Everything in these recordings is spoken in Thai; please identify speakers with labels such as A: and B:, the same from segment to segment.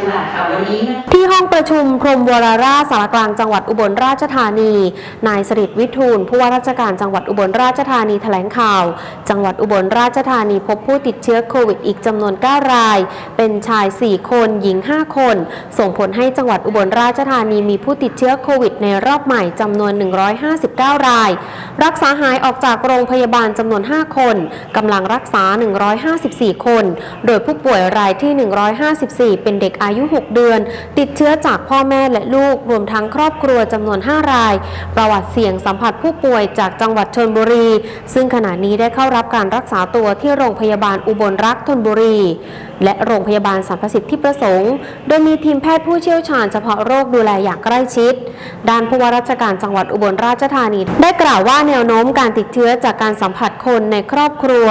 A: ชุลักค่ะวันนี้
B: ที่ห้องประชุมพรมวรราชสารกลางจังหวัดอุบลราชธานี นายสริตวิทูลผู้ว่าราชการจังหวัดอุบลราชธานีแถลงข่าว จังหวัดอุบลราชธานีพบผู้ติดเชื้อโควิดอีกจำนวน 9 ราย เป็นชาย 4 คน หญิง 5 คน ส่งผลให้จังหวัดอุบลราชธานีมีผู้ติดเชื้อโควิดในรอบใหม่จำนวน 159 ราย รักษาหายออกจากโรงพยาบาลจำนวน 5 คนกำลังรักษา 154 คน โดยผู้ป่วยรายที่ 154 เป็นเด็กอาายุ 6 เดือน ติดเชื้อจากพ่อแม่และลูก รวมทั้งครอบครัวจำนวน 5 ราย ประวัติเสี่ยงสัมผัสผู้ป่วยจากจังหวัดชนบุรี ซึ่งขณะนี้ได้เข้ารับการรักษาตัวที่โรงพยาบาลอุบลรักษ์ธนบุรี และโรงพยาบาลสรรพสิทธิประสงค์ โดยมีทีมแพทย์ผู้เชี่ยวชาญเฉพาะโรคดูแลอย่างใกล้ชิด ด้านผู้ว่าราชการจังหวัดอุบลราชธานีได้กล่าวว่าแนวโน้มการติดเชื้อจากการสัมผัสคนในครอบครัว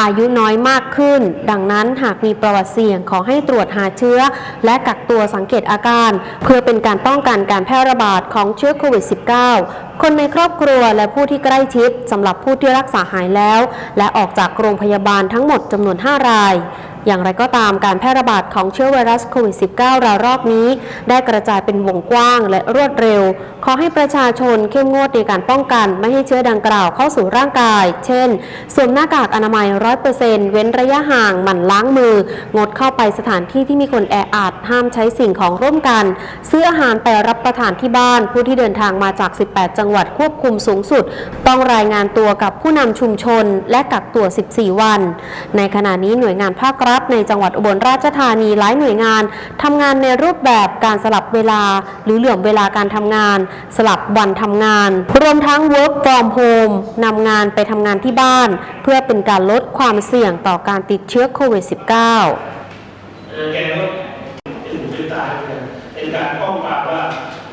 B: อายุน้อยมากขึ้น ดังนั้นหากมีประวัติเสี่ยงขอให้ตรวจหาเชื้อและกักตัวสังเกตอาการ เพื่อเป็นการป้องกันการแพร่ระบาดของเชื้อโควิด -19 คนในครอบครัวและผู้ที่ใกล้ชิดสำหรับผู้ที่รักษาหายแล้ว และออกจากโรงพยาบาลทั้งหมดจำนวน 5 ราย อย่างไรก็ตามการแพร่ระบาดของเชื้อไวรัสโควิด -19 ระลอกนี้ ได้กระจายเป็นวงกว้างและรวดเร็ว ขอให้ประชาชนเข้มงวดในการป้องกัน ไม่ให้เชื้อดังกล่าวเข้าสู่ร่างกาย เช่น สวมหน้ากากอนามัย 100%เว้นระยะห่างหมั่นล้างมือ งดเข้าไปสถานที่ที่มีคนแออัดห้ามใช้สิ่งของร่วมกัน ซื้ออาหารไปรับประทานที่บ้าน ผู้ที่เดินทางมาจาก 18 จังหวัดควบคุมสูงสุด ต้องรายงานตัวกับผู้นำชุมชน และกักตัว 14 วัน ในขณะนี้หน่วยงานภาครัฐในจังหวัดอุบลราชธานีหลายหน่วยงานทำงานในรูปแบบการสลับเวลา หรือเหลื่อมเวลาการทำงาน สลับวันทำงาน รวมทั้ง work from home นำงานไปทำงานที่บ้าน เพื่อเป็นการลดความเสี่ยงต่อการติดเชื้อโควิด -19